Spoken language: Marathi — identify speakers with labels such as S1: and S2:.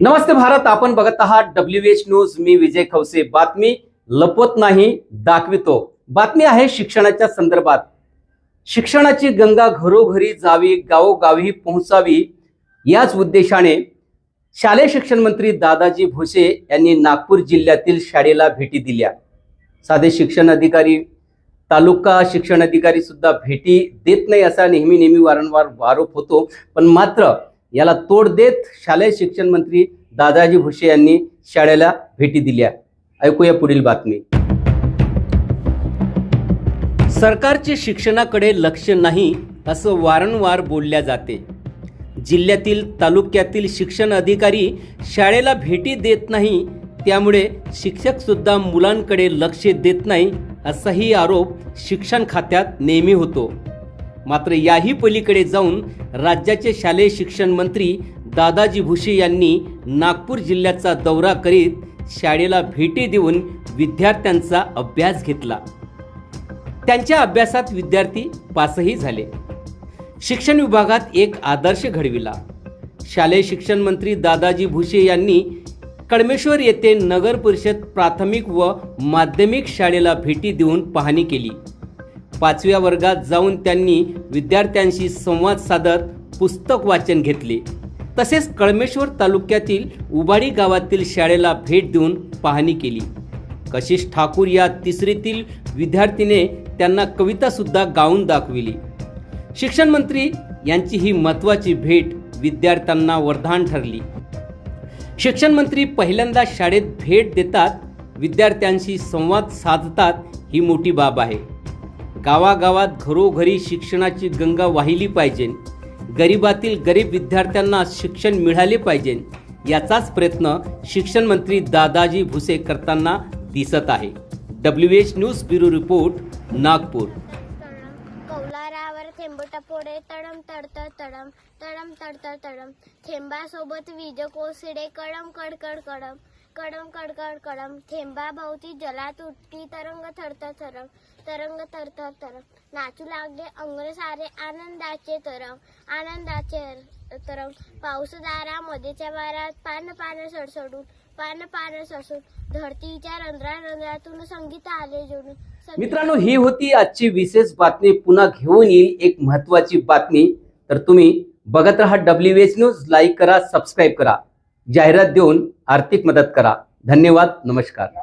S1: नमस्ते भारत आपण बघत आहात डब्ल्यू एच न्यूज मी विजय खवसे. बातमी लपवत नाही दाखवितो. बातमी आहे शिक्षणाच्या संदर्भात. शिक्षणाची गंगा घरोघरी जावी गावोगावी पोहोचावी याच उद्देशाने शालेय शिक्षण मंत्री दादाजी भुसे यांनी नागपूर जिल्ह्यातील शाळेला भेटी दिल्या. साधे शिक्षण अधिकारी तालुका शिक्षण अधिकारी सुद्धा भेटी देत नाही असा नेहमी नेहमी वारंवार आरोप होतो. पण मात्र याला तोड देत शालेय शिक्षण मंत्री दादाजी भुसे यांनी शाळेला भेटी दिल्या. ऐकूया पुढील बातमी. सरकारचे शिक्षणाकडे लक्ष नाही असं वारंवार बोलल्या जाते. जिल्ह्यातील तालुक्यातील शिक्षण अधिकारी शाळेला भेटी देत नाही त्यामुळे शिक्षक सुद्धा मुलांकडे लक्ष देत नाही असाही आरोप शिक्षण खात्यात नेहमी होतो. मात्र याही पलीकडे जाऊन राज्याचे शालेय शिक्षण मंत्री दादाजी भुसे यांनी नागपूर जिल्ह्याचा दौरा करीत शाळेला भेटी देऊन विद्यार्थ्यांचा अभ्यास घेतला. त्यांच्या अभ्यासात विद्यार्थी पासही झाले. शिक्षण विभागात एक आदर्श घडविला. शालेय शिक्षण मंत्री दादाजी भुसे यांनी कडमेश्वर येथे नगर परिषद प्राथमिक व माध्यमिक शाळेला भेटी देऊन पाहणी केली. पाचव्या वर्गात जाऊन त्यांनी विद्यार्थ्यांशी संवाद साधत पुस्तक वाचन घेतले. तसेच कळमेश्वर तालुक्यातील उबाडी गावातील शाळेला भेट देऊन पाहणी केली. कशिश ठाकूर या तिसरीतील विद्यार्थीने त्यांना कवितासुद्धा गाऊन दाखविली. शिक्षण मंत्री यांची ही महत्त्वाची भेट विद्यार्थ्यांना वरदान ठरली. शिक्षण मंत्री पहिल्यांदा शाळेत भेट देतात विद्यार्थ्यांशी संवाद साधतात ही मोठी बाब आहे. गावागावात घरोघरी शिक्षणाची गंगा वाहिली पाहिजे. गरिबातील गरीब विद्यार्थ्यांना शिक्षण मिळाले पाहिजे. याचाच प्रयत्न शिक्षण मंत्री दादाजी भुसे करताना दिसत आहे. W H news bureau report Nagpur.
S2: कौलारावर थेंबटा टपोरे तडम तडतड तडम तडम तडतड तडम. थेंबासोबत वीज कोसडे कडम कडकड कडम कडम कडकड कडम थेंबा भोवती जलात उठती तरंग थरथर तरंग तरंग थरथर तरंग. नाचू लागले अंग सारे आनंदाचे तरंग आनंदाचे तरंग. पाऊसदारा मध्येच्या वारात पान पान सडसडून पान पान सडसडून धरतीच्या रंध्रा रंध्रातून संगीत आले जोडून
S1: मित्रांनो ही होती आजची विशेष बातमी. पुन्हा घेऊन येईल एक महत्वाची बातमी. तर तुम्ही बघत राहा डब्ल्यू एच न्यूज लाईक करा सबस्क्राईब करा. जाहिरात देऊन आर्थिक मदत करा. धन्यवाद. नमस्कार.